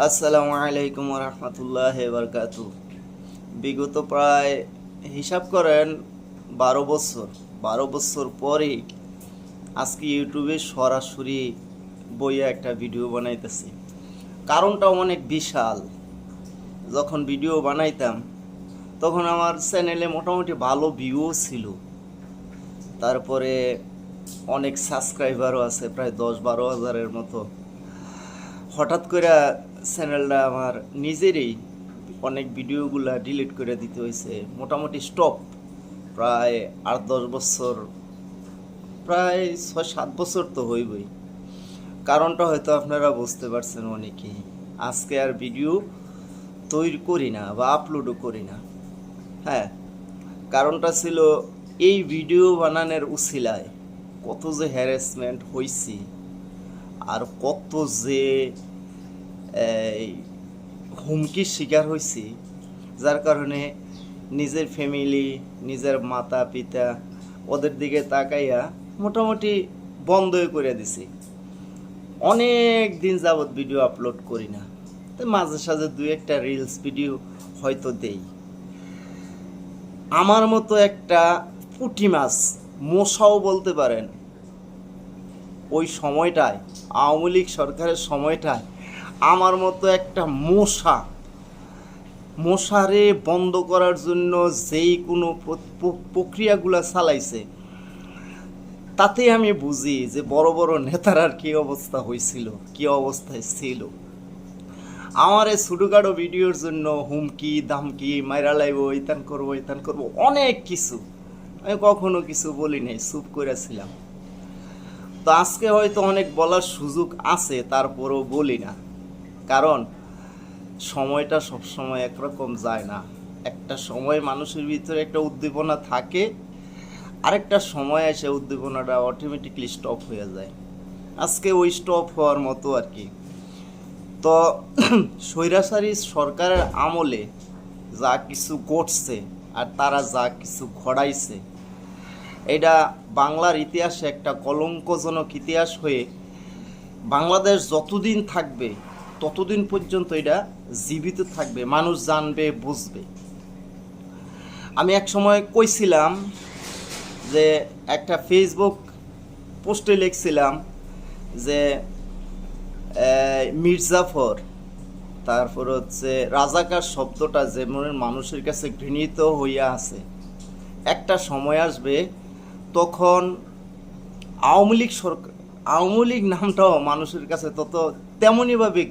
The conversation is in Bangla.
আসসালামু আলাইকুম রহমতুল্লাহ বরকাত বিগত প্রায় হিসাব করেন বারো বছর। বারো বছর পরে আজকে ইউটিউবে সরাসরি বইয়ে একটা ভিডিও বানাইতেছি। কারণটা অনেক বিশাল। যখন ভিডিও বানাইতাম, তখন আমার চ্যানেলে মোটামুটি ভালো ভিউও ছিল। তারপরে অনেক সাবস্ক্রাইবারও আছে, প্রায় দশ বারো হাজারের মতো। হঠাৎ করে চ্যানেলটা আমার নিজেরই অনেক ভিডিওগুলা ডিলিট করে দিতে হয়েছে। মোটামুটি স্টপ প্রায় আট দশ বছর, প্রায় ছয় সাত বছর তো হইবই। কারণটা হয়তো আপনারা বুঝতে পারছেন অনেকেই। আজকে আর ভিডিও তৈরি করি না বা আপলোডও করি না। হ্যাঁ কারণটা ছিল এই ভিডিও বানানোর উছিলায় কত যে হ্যারাসমেন্ট হয়েছি আর কত যে হুমকির শিকার হয়েছি যার কারণে নিজের ফ্যামিলি নিজের মাতা, পিতা, ওদের দিকে তাকাইয়া মোটামুটি বন্ধই করে দিছি। অনেক দিন যাবৎ ভিডিও আপলোড করি না তো মাঝে সাঝে দু একটা রিলস ভিডিও হয়তো দেই। আমার মতো একটা পুঁটি মাছ মশাও বলতে পারেন, ওই সময়টায়, আওয়ামী লীগ সরকারের সময়টায় আমার মতো একটা মশা। মশারে বন্ধ করার জন্য যেই কোনো প্র- প্র- প্রক্রিয়াগুলো চালাইছে তাতে আমি বুঝি যে বড় বড় নেতারার কি অবস্থা হয়েছিল কি অবস্থায় ছিল। আমার এই ছোটোখাটো ভিডিওর জন্য হুমকি, দামকি, মাইরা লাইব, ইতান করব ইতান করব, অনেক কিছু। আমি কখনো কিছু বলি নাই, চুপ করেছিলাম তো আজকে হয়তো অনেক বলার সুযোগ আছে, তারপরও বলি না। কারণ সময়টা সবসময় একরকম যায় না। একটা সময় মানুষের ভিতরে একটা উদ্দীপনা থাকে, আরেকটা সময় এসে উদ্দীপনাটা অটোমেটিকলি স্টপ হয়ে যায়। আজকে ওই স্টপ হওয়ার মতো আর কি। তো স্বৈরাচারী সরকারের আমলে যা কিছু ঘটছে আর তারা যা কিছু ঘটাইছে, এটা বাংলার ইতিহাসে একটা কলঙ্কজনক ইতিহাস হয়ে বাংলাদেশ যতদিন থাকবে ততদিন পর্যন্ত এটা জীবিত থাকবে, মানুষ জানবে, বুঝবে। আমি এক সময় কইছিলাম যে একটা ফেসবুক পোস্টে লিখছিলাম যে মির্জাফর, তারপর হচ্ছে রাজাকার শব্দটা যেমন মানুষের কাছে ঘৃণিত হইয়া আছে। একটা সময় আসবে তখন আওয়ামী লীগ সরকার, আওয়ামী লীগ নামটাও মানুষের কাছে তত তেমনইভাবে